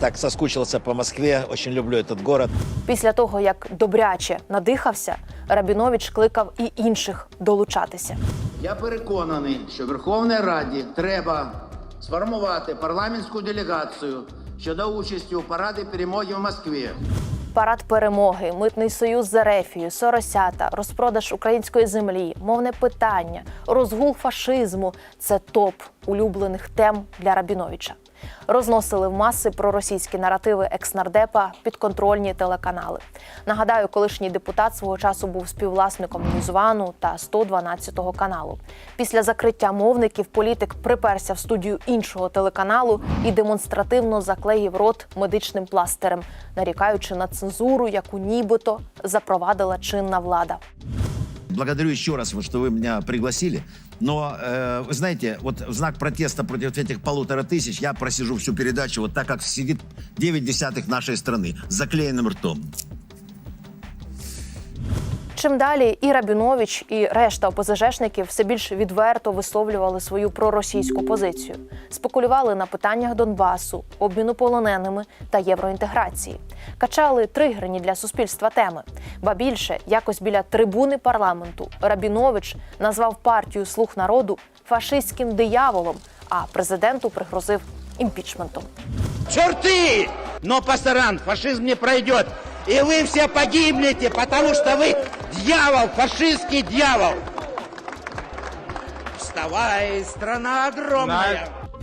Так соскучился по Москве, очень люблю этот город. Після того, як добряче надихався, Рабінович кликав і інших долучатися. Я переконаний, що Верховній Раді треба сформувати парламентську делегацію щодо участі у параді перемоги в Москві. Парад перемоги, митний союз з Ерефією, Соросята, розпродаж української землі, мовне питання, розгул фашизму це топ улюблених тем для Рабіновича. Розносили в маси проросійські наративи екснардепа підконтрольні телеканали. Нагадаю, колишній депутат свого часу був співвласником Ньюзвану та 112 каналу. Після закриття мовників політик приперся в студію іншого телеканалу і демонстративно заклеїв рот медичним пластирем, нарікаючи на цензуру, яку нібито запровадила чинна влада. Благодарю еще раз, вот, что вы меня пригласили. Но, э, вы знаете, вот в знак протеста против этих полутора тысяч я просижу всю передачу вот так, как сидит 9 десятых нашей страны, с заклеенным ртом. Чим далі і Рабінович, і решта ОПЗЖшників все більш відверто висловлювали свою проросійську позицію, спекулювали на питаннях Донбасу, обміну полоненими та євроінтеграції, качали тригерні для суспільства теми. Ба більше, якось біля трибуни парламенту Рабінович назвав партію Слуг народу фашистським дияволом, а президенту пригрозив імпічментом. Черты! Но, пасаран, фашизм не пройдет. И вы все погибнете, потому что вы дьявол, фашистский дьявол. Вставай, страна огромная!